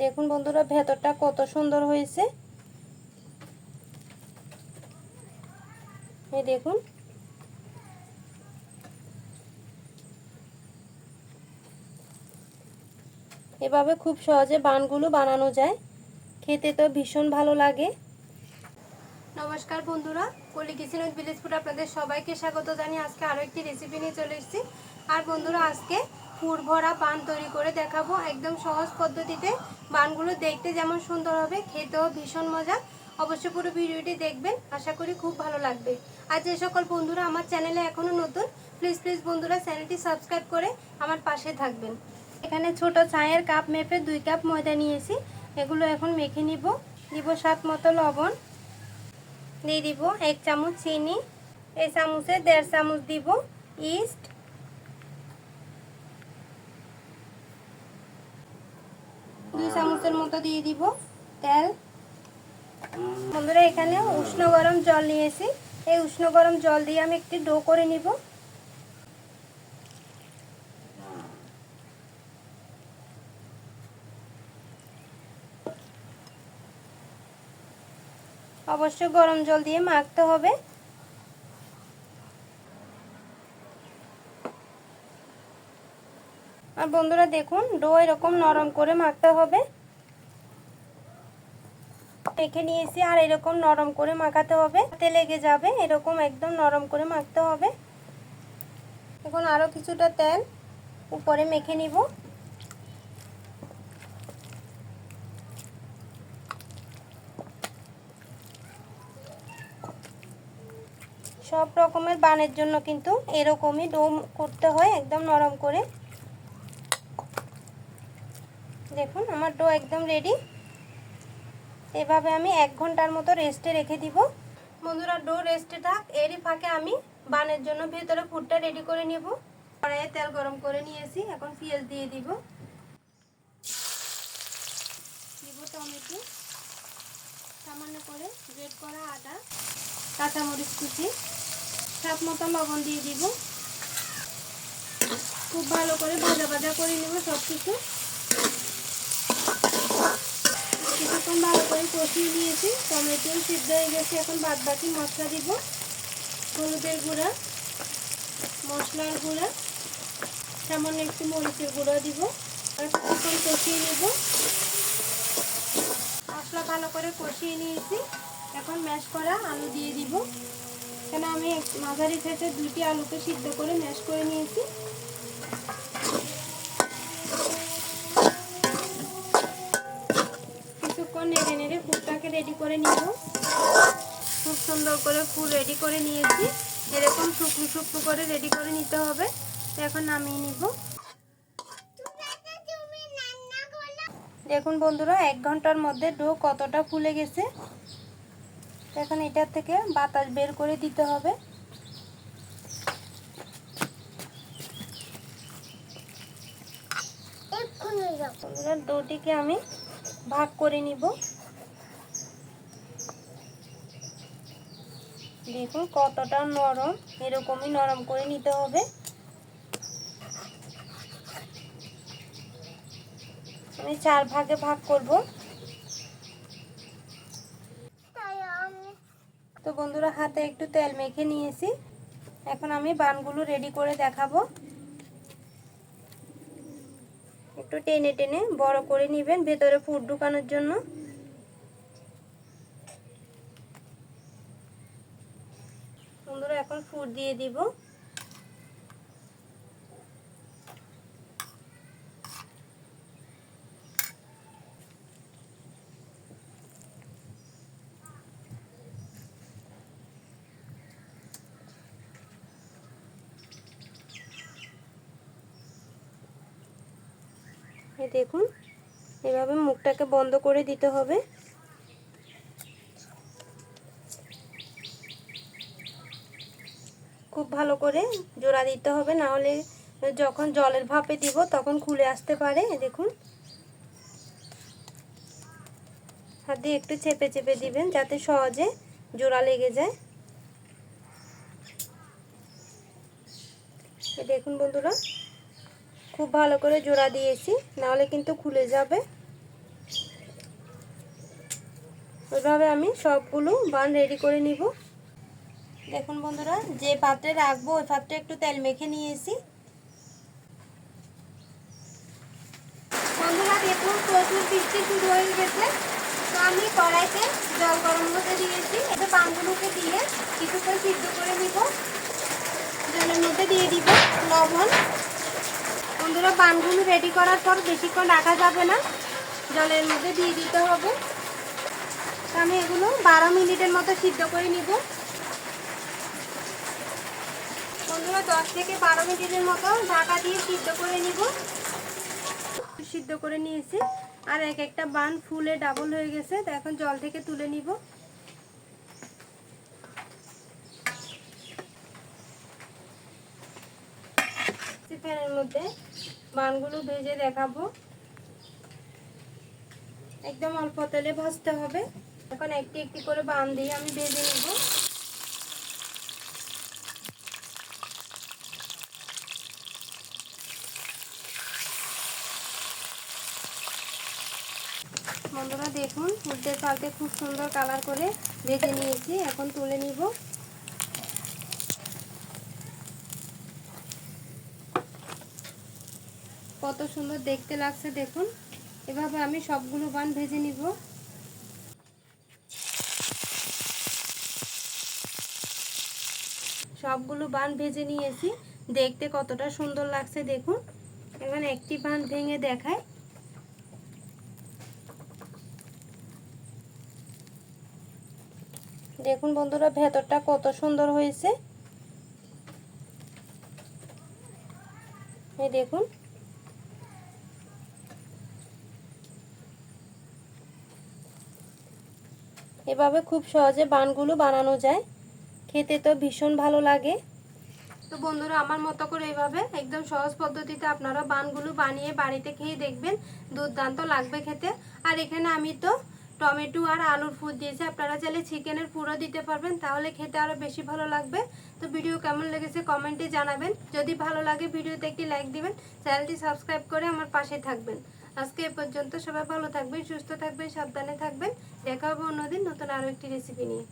দেখুন বন্ধুরা, ভেতরটা কত সুন্দর হয়েছে। এই দেখুন। এভাবে খুব সহজে বানগুলো বানানো যায়। খেতে তো ভীষণ ভালো লাগে। নমস্কার বন্ধুরা, কলি কিচেন উইথ ভিলেজ ফুড আপনাদের সবাইকে স্বাগত জানিয়ে আজকে আরও একটি রেসিপি নিয়ে চলে এসেছি। আর বন্ধুরা, আজকে পুর ভরা পান তৈরি করে দেখাবো। একদম সহজ পদ্ধতিতে বানগুলো দেখতে যেমন সুন্দর হবে, খেতেও ভীষণ মজা। অবশ্যই পুরো ভিডিওটি দেখবেন, আশা করি খুব ভালো লাগবে। আর যে সকল বন্ধুরা আমার চ্যানেলে এখনও নতুন প্লিজ প্লিজ বন্ধুরা চ্যানেলটি সাবস্ক্রাইব করে আমার পাশে থাকবেন। এখানে ছোট চায়ের কাপ মেপে দুই কাপ ময়দা নিয়েছি। এগুলো এখন মেখে নিব। দিব স্বাদ মতো লবণ। দিয়ে দিব এক চামচ চিনি। এই চামচে দেড় চামচ দিব ইস্ট। দুই চামচের মতো দিয়ে দিব, তেল। বন্ধুরা, এখানে উষ্ণ গরম জল নিয়েছি। এই উষ্ণ গরম জল দিয়ে আমি একটি ডো করে নিব। অবশ্যই গরম জল দিয়ে মাখতে হবে। আর বন্ধুরা দেখুন, ডো এরকম নরম করে মাখতে হবে। মেখে নিয়েছি আর এরকম নরম করে মাখাতে হবে। হাতে লেগে যাবে, এরকম একদম নরম করে মাখতে হবে। এখন আরও কিছুটা তেল উপরে মেখে নিব। সব রকমের বানের জন্য কিন্তু এরকমই ডো করতে হয়, একদম নরম করে। দেখুন, আমার ডো একদম রেডি এভাবে আমি এক ঘণ্টার মতো রেস্টে রেখে দিব। বন্ধুরা ডো রেস্টে থাক এরই ফাঁকে আমি বানের জন্য ভেতরে ফুডটা রেডি করে নেব। কড়াইয়ে তেল গরম করে নিয়েছি, এখন পেঁয়াজ দিয়ে দিব। দিব টমেটো, সামান্য করে গ্রেট করা আদা, কাঁচামরিচ কুচি সাত মতো লবণ দিয়ে দিব। খুব ভালো করে ভাজা ভাজা করে নেব সব কিছু কিছুক্ষণ ভালো করে কষিয়ে নিয়েছি। টমেটো সিদ্ধ হয়ে গেছে। এখন বাদ বাকি মশলা দিব। হলুদের গুঁড়া, মশলার গুঁড়া, সামান্য একটু মরিচের গুঁড়া দিব। আর কিছুক্ষণ কষিয়ে নেব। মশলা ভালো করে কষিয়ে নিয়েছি। এখন ম্যাশ করা আলু দিয়ে দিব। এখানে আমি মাঝারি থেকে দুটি আলুকে সিদ্ধ করে ম্যাশ করে নিয়েছি। ফুলটাকে রেডি করে নিব। খুব সুন্দর করে ফুল রেডি করে নিয়েছি। এরকম শুকনো শুকনো করে রেডি করে নিতে হবে। তো এখন নামিয়ে নিব। দেখুন বন্ধুরা, এক ঘণ্টার মধ্যে ডো কতটা ফুলে গেছে। এখন এটার থেকে বাতাস বের করে দিতে হবে। ডোটিকে আমি ভাগ করে নিব। দেখুন কতটা নরম, এরকমই নরম করে নিতে হবে। আমি চার ভাগে ভাগ করব। তো বন্ধুরা, হাতে একটু তেল মেখে নিয়েছি। এখন আমি বানগুলো রেডি করে দেখাবো। একটু টেনে টেনে বড় করে নেবেন, ভেতরে ফুড ঢুকানোর জন্য। বন্ধুরা এখন ফুড দিয়ে দিব। দেখুন এভাবে মুখটাকে বন্ধ করে দিতে হবে। খুব ভালো করে জোড়া দিতে হবে না হলে যখন জলের ভাপে দিব তখন খুলে আসতে পারে, দেখুন। হাত দিয়ে একটু চেপে চেপে দিবেন যাতে সহজে জোড়া লেগে যায়। দেখুন বন্ধুরা, খুব ভালো করে জোড়া দিয়েছি, নাহলে কিন্তু খুলে যাবে। ওইভাবে আমি সবগুলো বান রেডি করে নিব। দেখুন বন্ধুরা, যে পাত্রে রাখব, ওই পাত্রে একটু তেল মেখে নিয়েছি। বন্ধুরা, দেখুন, প্রচুর বৃষ্টি শুরু হয়ে গেছে। তো আমি কড়াইতে জল গরম হতে দিয়েছি। এবার পানগুলোকে দিয়ে কিছুক্ষণ সিদ্ধ করে নিব। জলের মধ্যে দিয়ে দিব লবণ। বন্ধুরা পানগুলো রেডি করার পর বেশিক্ষণ রাখা যাবে না। জলের মধ্যে দিয়ে দিতে হবে। তো আমি এগুলো বারো মিনিটের মতো সিদ্ধ করে নিব। বন্ধুরা দশ থেকে বারো মিনিটের মতো ঢাকা দিয়ে সিদ্ধ করে নিব। সিদ্ধ করে নিয়েছি। আর এক একটা বান ফুলে ডাবল হয়ে গেছে। তো এখন জল থেকে তুলে নিব। প্যানের মধ্যে বানগুলো ভেজে দেখাবো। একদম অল্প তেলে ভাজতে হবে। এখন একটি একটি করে বান দিয়ে আমি ভেজে নেব। বন্ধুরা দেখুন উল্টে পাল্টে খুব সুন্দর কালার করে ভেজে নিয়েছি। এখন তুলে নিব। কত সুন্দর দেখতে লাগছে, দেখুন। এভাবে আমি সবগুলো বান ভেজে নিব। সবগুলো বান ভেজে নিয়েছি। দেখতে কতটা সুন্দর লাগছে, দেখুন। এখন একটি বান ভেঙে দেখায়। দেখুন বন্ধুরা, ভেতরটা কত সুন্দর হয়েছে। এই দেখুন। এভাবে খুব সহজে বানগুলো বানানো যায়। খেতে তো ভীষণ ভালো লাগে। তো বন্ধুরা, আমার মতো করে এইভাবে একদম সহজ পদ্ধতিতে আপনারা বানগুলো বানিয়ে বাড়িতে খেয়ে দেখবেন। দুর্দান্ত লাগবে খেতে। আর এখানে আমি তো টমেটো আর আলুর ফুড দিয়েছে। আপনারা চাইলে চিকেনের পুরো দিতে পারবেন, তাহলে খেতে আরও বেশি ভালো লাগবে। তো ভিডিও কেমন লেগেছে কমেন্টে জানাবেন। যদি ভালো লাগে ভিডিওতে একটি লাইক দিবেন, চ্যানেলটি সাবস্ক্রাইব করে আমার পাশে থাকবেন। আজকে এ পর্যন্ত সবাই ভালো থাকবেন, সুস্থ থাকবেন, সাবধানে থাকবেন। দেখা হবে অন্যদিন নতুন আরও একটি রেসিপি নিয়ে।